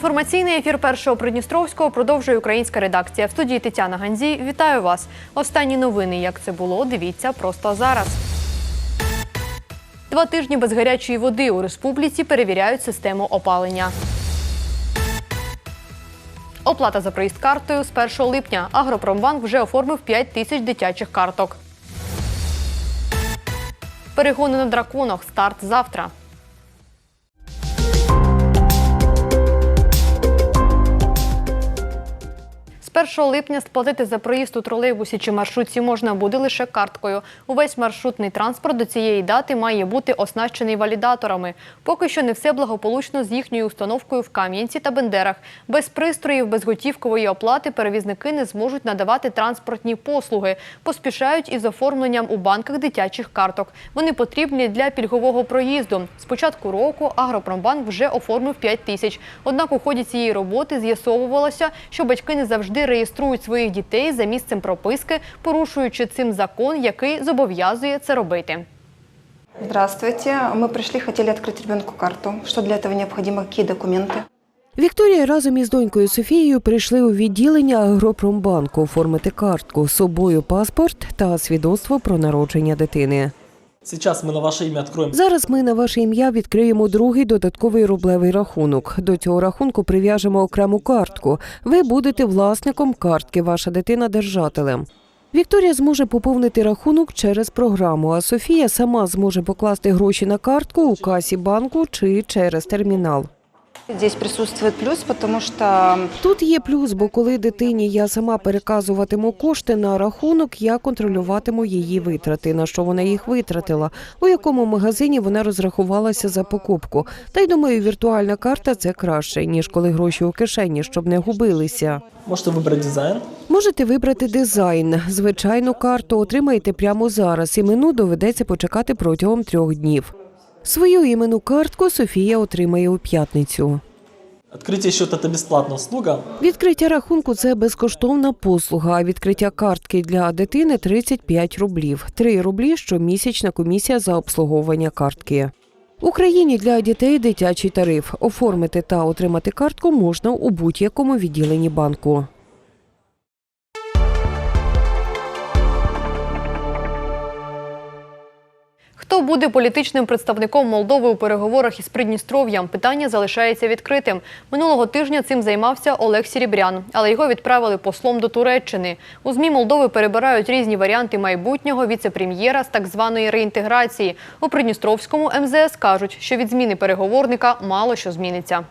Інформаційний ефір першого Придністровського продовжує українська редакція. В студії Тетяна Ганзій. Вітаю вас. Останні новини. Як це було? Дивіться просто зараз. Два тижні без гарячої води у республіці перевіряють систему опалення. Оплата за проїзд картою з 1 липня. Агропромбанк вже оформив 5 тисяч дитячих карток. Перегони на драконах. Старт завтра. 1 липня сплатити за проїзд у тролейбусі чи маршрутці можна буде лише карткою. Увесь маршрутний транспорт до цієї дати має бути оснащений валідаторами. Поки що не все благополучно з їхньою установкою в Кам'янці та Бендерах. Без пристроїв безготівкової оплати перевізники не зможуть надавати транспортні послуги. Поспішають із оформленням у банках дитячих карток. Вони потрібні для пільгового проїзду. З початку року Агропромбанк вже оформив 5 тисяч. Однак у ході цієї роботи з'ясовувалося, що батьки не завжди реєструють своїх дітей за місцем прописки, порушуючи цим закон, який зобов'язує це робити. Здравствуйте. Мы пришли, хотели открыть ребенку карту. Что для этого необходимо? Какие документы? Вікторія разом із донькою Софією прийшли у відділення Агропромбанку оформити картку з собою паспорт та свідоцтво про народження дитини. Сейчас ми на ваше ім'я відкриємо. Зараз ми на ваше ім'я відкриємо другий додатковий рублевий рахунок. До цього рахунку прив'яжемо окрему картку. Ви будете власником картки, ваша дитина держателем. Вікторія зможе поповнити рахунок через програму, а Софія сама зможе покласти гроші на картку у касі банку чи через термінал. Здесь присутствует плюс, потому что Тут є плюс, бо коли дитині я сама переказуватиму кошти на рахунок, я контролюватиму її витрати, на що вона їх витратила, у якому магазині вона розрахувалася за покупку. Та й думаю, віртуальна карта це краще, ніж коли гроші у кишені, щоб не губилися. Можете выбрать дизайн. Можете вибрати дизайн. Звичайну карту отримаєте прямо зараз. Імену доведеться почекати протягом трьох днів. Свою іменну картку Софія отримає у п'ятницю. Открытие счета – это бесплатная услуга. Відкриття рахунку це безкоштовна послуга. а Відкриття картки для дитини 35 рублів. 3 рублі щомісячна комісія за обслуговування картки. В Україні для дітей дитячий тариф. Оформити та отримати картку можна у будь-якому відділенні банку. Хто буде політичним представником Молдови у переговорах із Придністров'ям? Питання залишається відкритим. Минулого тижня цим займався Олег Сірібрян, але його відправили послом до Туреччини. У ЗМІ Молдови перебирають різні варіанти майбутнього віце-прем'єра з так званої реінтеграції. У Придністровському МЗС кажуть, що від зміни переговорника мало що зміниться.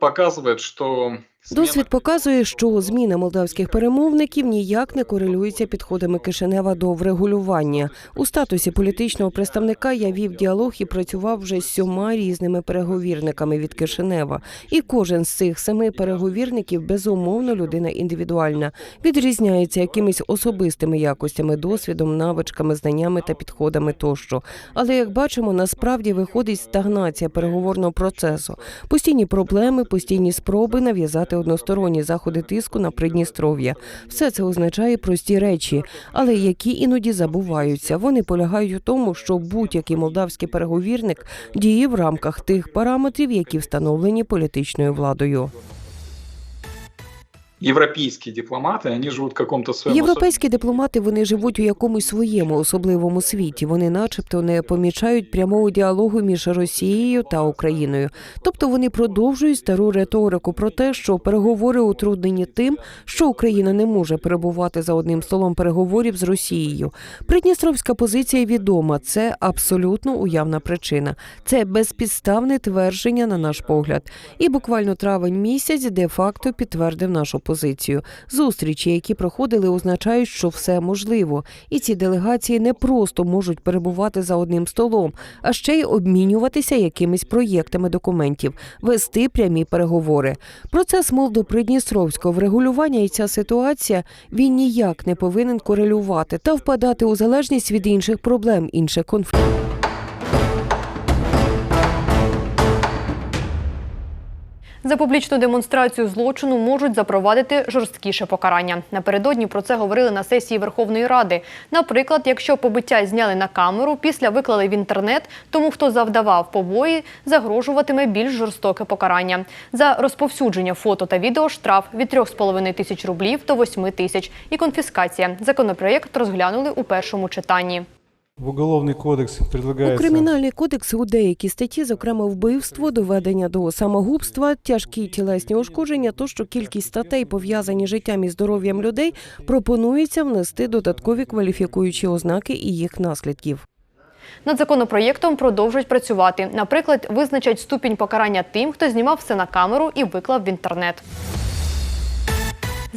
Показывает, что смена Досвід показує, що зміна молдавських перемовників ніяк не корелюється підходами Кишинева до врегулювання. У статусі політичного представника я вів діалог і працював вже з сьома різними переговірниками від Кишинева. І кожен з цих семи переговірників безумовно людина індивідуальна, відрізняється якимись особистими якостями, досвідом, навичками, знаннями та підходами тощо. Але як бачимо, насправді виходить стагнація переговорного процесу, постійні проблеми, постійні спроби нав'язати односторонні заходи тиску на Придністров'я. Все це означає прості речі, але які іноді забуваються. Вони полягають у тому, що будь-який молдавський переговірник діє в рамках тих параметрів, які встановлені політичною владою. Европейские дипломаты, они живут в каком-то своем Європейські дипломати вони живуть у якомусь своєму особливому світі. Вони, начебто, не помічають прямого діалогу між Росією та Україною. Тобто вони продовжують стару риторику про те, що переговори утруднені тим, що Україна не може перебувати за одним столом переговорів з Росією. Придністровська позиція відома. Це абсолютно уявна причина. Це безпідставне твердження на наш погляд. І буквально травень місяць де-факто підтвердив нашу позицію. Зустрічі, які проходили, означають, що все можливо, і ці делегації не просто можуть перебувати за одним столом, а ще й обмінюватися якимись проєктами документів, вести прямі переговори. Процес Молдо-Придністровського врегулювання і ця ситуація він ніяк не повинен корелювати та впадати у залежність від інших проблем, інших конфліктів. За публічну демонстрацію злочину можуть запровадити жорсткіше покарання. Напередодні про це говорили на сесії Верховної Ради. Наприклад, якщо побиття зняли на камеру, після виклали в інтернет, тому хто завдавав побої, загрожуватиме більш жорстоке покарання. За розповсюдження фото та відео штраф від 3,5 тисяч рублів до 8 тисяч і конфіскація. Законопроєкт розглянули у першому читанні. В уголовный кодекс У кримінальний кодекс у деякі статті, зокрема вбивство, доведення до самогубства, тяжкі тілесні ушкодження, тощо кількість статей, пов'язані з життям і здоров'ям людей, пропонується внести додаткові кваліфікуючі ознаки і їх наслідків. Над законопроєктом продовжують працювати. Наприклад, визначать ступінь покарання тим, хто знімав все на камеру і виклав в інтернет.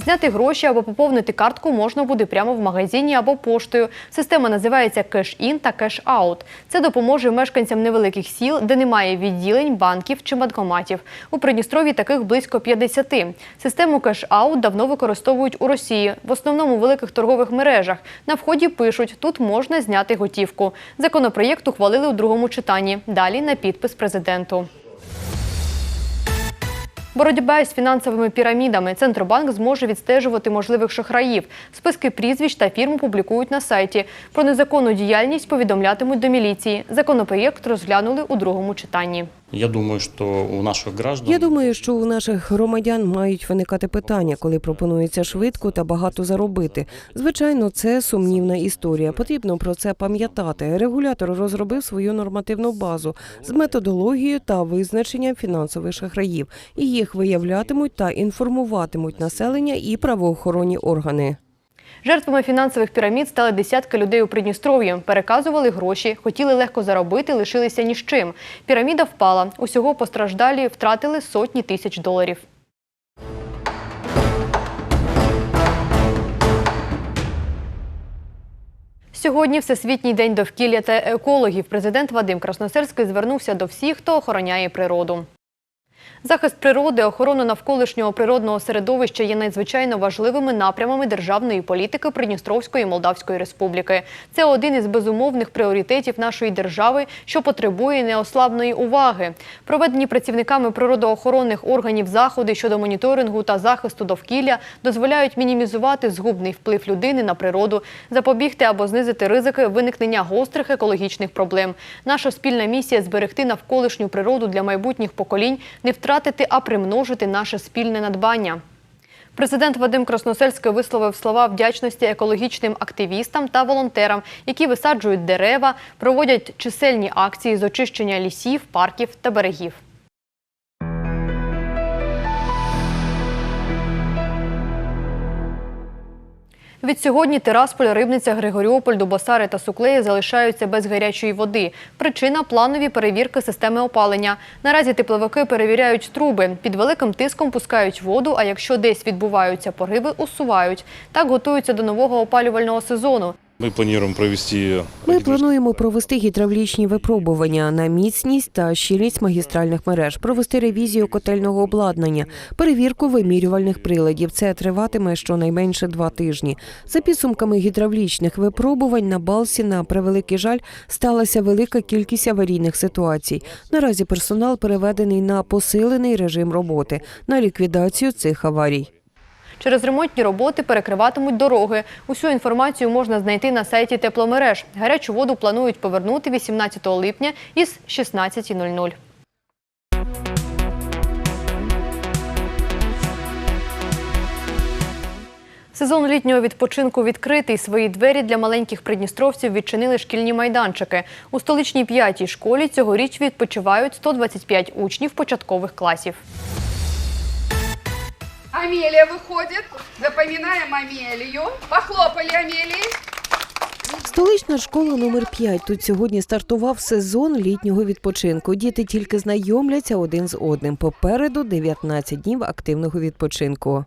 Зняти гроші або поповнити картку можна буде прямо в магазині або поштою. Система називається кеш-ін та кеш-аут. Це допоможе мешканцям невеликих сіл, де немає відділень, банків чи банкоматів. У Придністрові таких близько 50. Систему кеш-аут давно використовують у Росії, в основному у великих торгових мережах. На вході пишуть, тут можна зняти готівку. Законопроєкт ухвалили у другому читанні. Далі на підпис президенту. Боротьба із фінансовими пірамідами. Центробанк зможе відстежувати можливих шахраїв. Списки прізвищ та фірм публікують на сайті. Про незаконну діяльність повідомлятимуть до міліції. Законопроєкт розглянули у другому читанні. Я думаю, что у наших граждан... Я думаю, що у наших громадян мають виникати питання, коли пропонується швидко та багато заробити. Звичайно, це сумнівна історія. Потрібно про це пам'ятати. Регулятор розробив свою нормативну базу з методологією та визначенням фінансових шахраїв. І їх виявлятимуть та інформуватимуть населення і правоохоронні органи. Жертвами фінансових пірамід стали десятки людей у Придністров'ї. Переказували гроші, хотіли легко заробити, лишилися ні з чим. Піраміда впала. Усього постраждалі втратили сотні тисяч доларів. Сьогодні Всесвітній день довкілля та екологів. Президент Вадим Красносельський звернувся до всіх, хто охороняє природу. Захист природи, охорона навколишнього природного середовища є надзвичайно важливими напрямами державної політики Придністровської Молдавської республіки. Це один із безумовних пріоритетів нашої держави, що потребує неослабної уваги. Проведені працівниками природоохоронних органів заходи щодо моніторингу та захисту довкілля дозволяють мінімізувати згубний вплив людини на природу, запобігти або знизити ризики виникнення гострих екологічних проблем. Наша спільна місія зберегти навколишню природу для майбутніх поколінь, не втратити, а примножити наше спільне надбання. Президент Вадим Красносельський висловив слова вдячності екологічним активістам та волонтерам, які висаджують дерева, проводять чисельні акції з очищення лісів, парків та берегів. Відсьогодні Тирасполь, Рибниця, Григоріополь, Дубосари та Суклеї залишаються без гарячої води. Причина – планові перевірки системи опалення. Наразі тепловики перевіряють труби. Під великим тиском пускають воду, а якщо десь відбуваються пориви, усувають. Так готуються до нового опалювального сезону. Мы планируем провести... Ми плануємо провести гідравлічні випробування на міцність та щільність магістральних мереж, провести ревізію котельного обладнання, перевірку вимірювальних приладів. Це триватиме щонайменше два тижні. За підсумками гідравлічних випробувань на Балсі, на превеликий жаль, сталася велика кількість аварійних ситуацій. Наразі персонал переведений на посилений режим роботи на ліквідацію цих аварій. Через ремонтні роботи перекриватимуть дороги. Усю інформацію можна знайти на сайті тепломереж. Гарячу воду планують повернути 18 липня із 16.00. Сезон літнього відпочинку відкритий. Свої двері для маленьких придністровців відчинили шкільні майданчики. У столичній п'ятій школі цьогоріч відпочивають 125 учнів початкових класів. Амелия выходит. Запоминаем Амелию. Похлопали Амелии. Столична школа номер 5 Тут сьогодні стартував сезон літнього відпочинку. Діти тільки знайомляться один з одним. Попереду 19 днів активного відпочинку.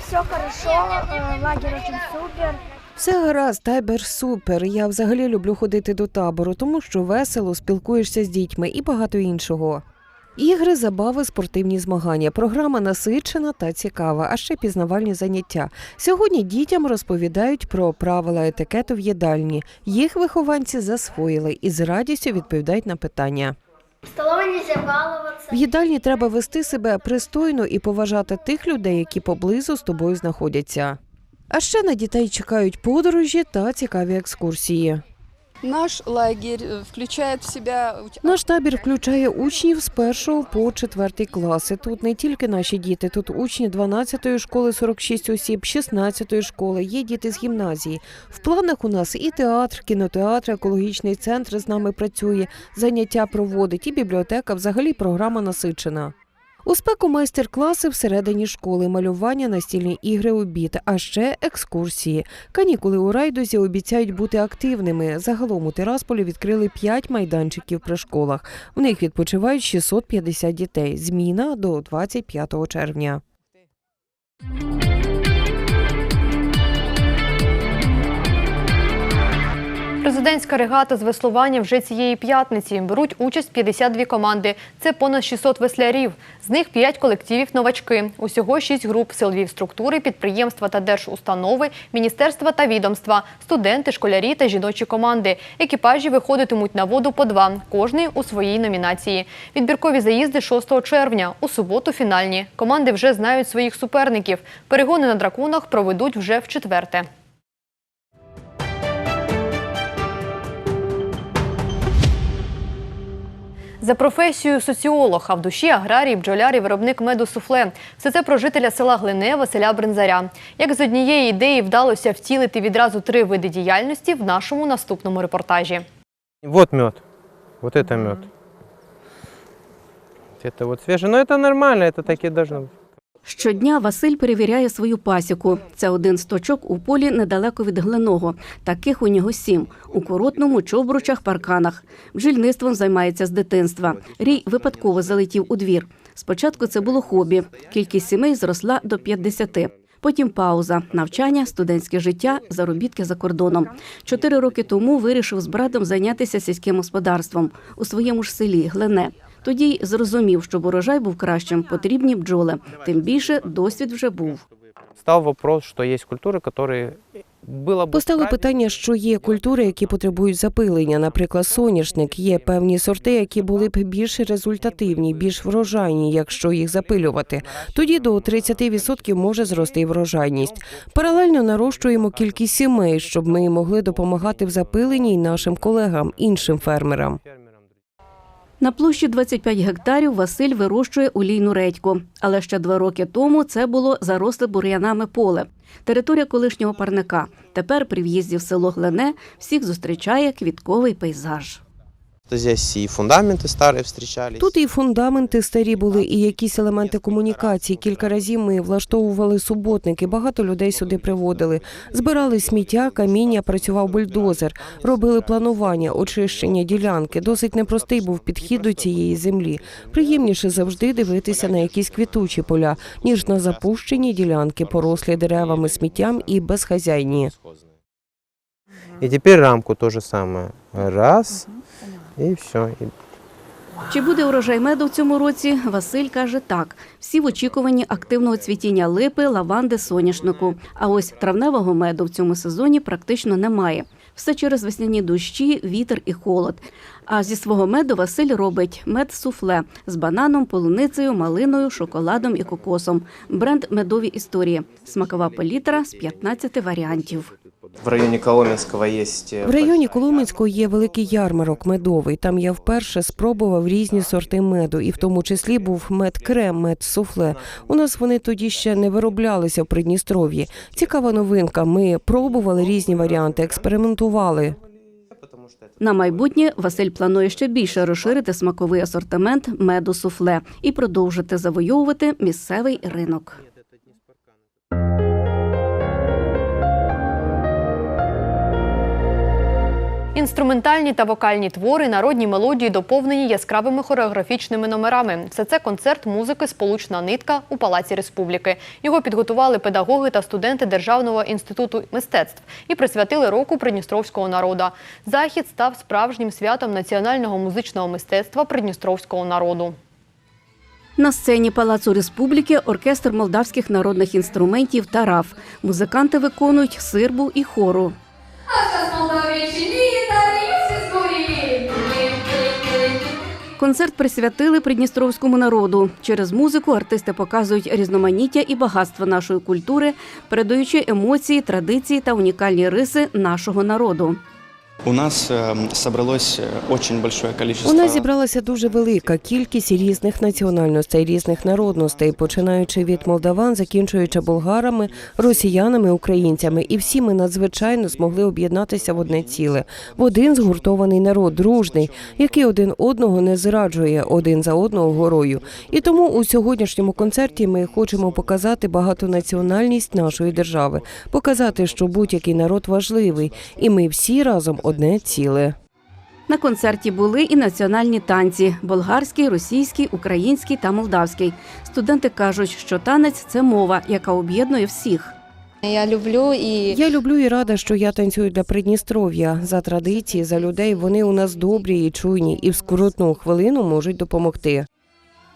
Все хорошо, э, лагерь очень супер. Все гаразд, табір супер. Я взагалі люблю ходити до табору, тому що весело спілкуєшся з дітьми і багато іншого. Ігри, забави, спортивні змагання. Програма насичена та цікава, а ще пізнавальні заняття. Сьогодні дітям розповідають про правила етикету в їдальні. Їх вихованці засвоїли і з радістю відповідають на питання. В їдальні треба вести себе пристойно і поважати тих людей, які поблизу з тобою знаходяться. А ще на дітей чекають подорожі та цікаві екскурсії. Наш лагерь э, включает в себя уч- Наш табір включає учнів з першого по четвертий класи. Тут не тільки наші діти, тут учні 12-ї школи 46 осіб, 16-ї школи, є діти з гімназії. В планах у нас і театр, кінотеатр, екологічний центр з нами працює, заняття проводить, і бібліотека. Взагалі програма насичена. У спеку майстер-класи всередині школи, малювання, настільні ігри, обід, а ще екскурсії. Канікули у райдузі обіцяють бути активними. Загалом у Тирасполі відкрили 5 майданчиків при школах. В них відпочивають 650 дітей. Зміна до 25 червня. Президентська регата з веслування вже цієї п'ятниці. Беруть участь 52 команди. Це понад 600 веслярів. З них 5 колективів новачки. Усього 6 груп силові структури, підприємства та держустанови, міністерства та відомства, студенти, школярі та жіночі команди. Екіпажі виходитимуть на воду по два, кожний у своїй номінації. Відбіркові заїзди 6 червня. У суботу фінальні. Команди вже знають своїх суперників. Перегони на драконах проведуть вже в четверте. За професією соціолог, а в душі аграрій, бджоляр і виробник меду суфле. Все це про жителя села Глине Василя Бринзаря. Як з однієї ідеї вдалося втілити відразу три види діяльності в нашому наступному репортажі. Вот мед. Вот это мед. Это вот свежий. Но это нормально, это так и должно быть. Щодня Василь перевіряє свою пасіку. Це один з точок у полі недалеко від глиного. Таких у нього сім у коротному, чобручах, парканах. Бджільництвом займається з дитинства. Рій випадково залетів у двір. Спочатку це було хобі. Кількість сімей зросла до 50. Потім пауза, навчання, студентське життя, заробітки за кордоном. Чотири роки тому вирішив з братом зайнятися сільським господарством у своєму ж селі Глине. Тоді й зрозумів, щоб урожай був кращим, потрібні бджоли. Тим більше досвід вже був. Стал вопрос, что есть культуры, которые было бы Постало правильно- питання, що є культури, які потребують запилення. Наприклад, соняшник. Є певні сорти, які були б більш результативні, більш врожайні, якщо їх запилювати. Тоді до 30% може зрости і врожайність. Паралельно нарощуємо кількість сімей, щоб ми могли допомагати в запиленні й нашим колегам, іншим фермерам. На площі 25 гектарів Василь вирощує олійну редьку. Але ще два роки тому це було заросле бур'янами поле. Територія колишнього парника. Тепер при в'їзді в село Глене всіх зустрічає квітковий пейзаж. Здесь и фундаменты старые встречались. Тут і фундаменти старі були, і якісь елементи комунікації. Кілька разів ми влаштовували суботники. Багато людей сюди приводили. Збирали сміття, каміння, працював бульдозер, робили планування, очищення ділянки. Досить непростий був підхід до цієї землі. Приємніше завжди дивитися на якісь квітучі поля, ніж на запущені ділянки, порослі деревами, сміттям і безхазяйні. И теперь рамку то же самое. Раз, и все. Чи буде урожай меду в цьому році? Василь каже так: всі в очікуванні активного цвітіння липи, лаванди, соняшнику. А ось травневого меду в цьому сезоні практично немає. Все через весняні дощі, вітер і холод. А зі свого меду Василь робить мед суфле з бананом, полуницею, малиною, шоколадом і кокосом. Бренд медові історії. Смакова палітра з 15 варіантів. В районе Коломенского есть... В районі Коломенського є великий ярмарок медовий. Там я вперше спробував різні сорти меду, і в тому числі був мед-крем, мед-суфле. У нас вони тоді ще не вироблялися в Придністров'ї. Цікава новинка. Ми пробували різні варіанти, експериментували. На майбутнє Василь планує ще більше розширити смаковий асортимент меду суфле і продовжити завойовувати місцевий ринок. Інструментальні та вокальні твори, народні мелодії доповнені яскравими хореографічними номерами. Все це концерт музики Сполучна нитка у Палаці Республіки. Його підготували педагоги та студенти Державного інституту мистецтв і присвятили року придністровського народа. Захід став справжнім святом національного музичного мистецтва придністровського народу. На сцені Палацу Республіки оркестр молдавських народних інструментів Тараф. Музиканти виконують сирбу і хору. Концерт присвятили придністровському народу. Через музику артисти показують різноманіття і багатство нашої культури, передаючи емоції, традиції та унікальні риси нашого народу. У нас собралось э, очень большое количество... У нас зібралася дуже велика кількість різних національностей, різних народностей, починаючи від молдаван, закінчуючи болгарами, росіянами, українцями, і всі ми надзвичайно змогли об'єднатися в одне ціле, в один згуртований народ, дружний, який один одного не зраджує, один за одного горою. І тому у сьогоднішньому концерті ми хочемо показати багатонаціональність нашої держави, показати, що будь-який народ важливий, і ми всі разом одне ціле. На концерті були і національні танці: болгарський, російський, український та молдавський. Студенти кажуть, що танець це мова, яка об'єднує всіх. Я люблю і Я люблю і рада, що я танцюю для Придністров'я за традиції, за людей. Вони у нас добрі і чуйні, і в скоротну хвилину можуть допомогти.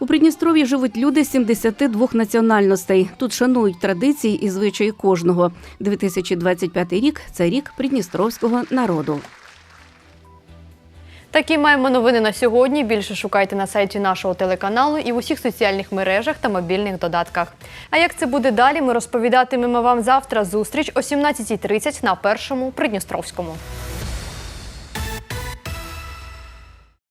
У Придністров'ї живуть люди 72 національностей. Тут шанують традиції і звичаї кожного. 2025 рік це рік придністровського народу. Такі маємо новини на сьогодні. Більше шукайте на сайті нашого телеканалу і в усіх соціальних мережах та мобільних додатках. А як це буде далі, ми розповідатимемо вам завтра. Зустріч о 17.30 на першому Придністровському.